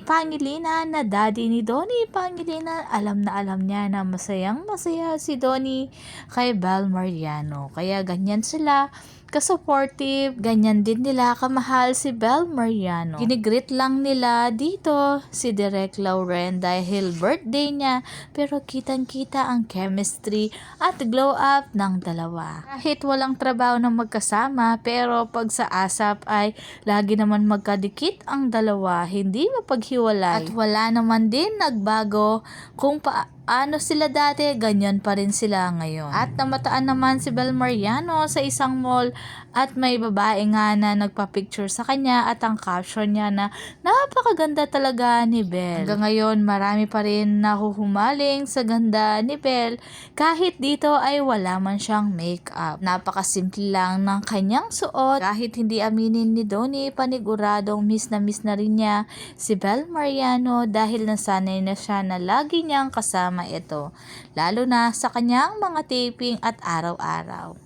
Pangilinan na daddy ni Donnie Pangilinan. Alam na alam niya na masayang masaya si Donnie kay Bel Mariano. Kaya ganyan sila ka-supportive, ganyan din nila kamahal si Bel Mariano. Ginigreet lang nila dito si Direk Lauren dahil birthday niya pero kitang-kita ang chemistry at glow up ng dalawa. Kahit walang trabaho na magkasama pero pag sa asap ay lagi naman magkadikit ang dalawa, hindi mapaghiwalay. At wala naman din nagbago kung pa ano sila dati, ganyan pa rin sila ngayon. At namataan naman si Bel Mariano sa isang mall at may babae nga na nagpa-picture sa kanya at ang caption niya na napakaganda talaga ni Bel. Hanggang ngayon, marami pa rin nahuhumaling sa ganda ni Bel kahit dito ay wala man siyang makeup. Napakasimple lang ng kanyang suot kahit hindi aminin ni Donnie paniguradong miss na miss na rin niya si Bel Mariano dahil nasanay na siya na lagi niyang kasama ito, lalo na sa kanyang mga taping at araw-araw.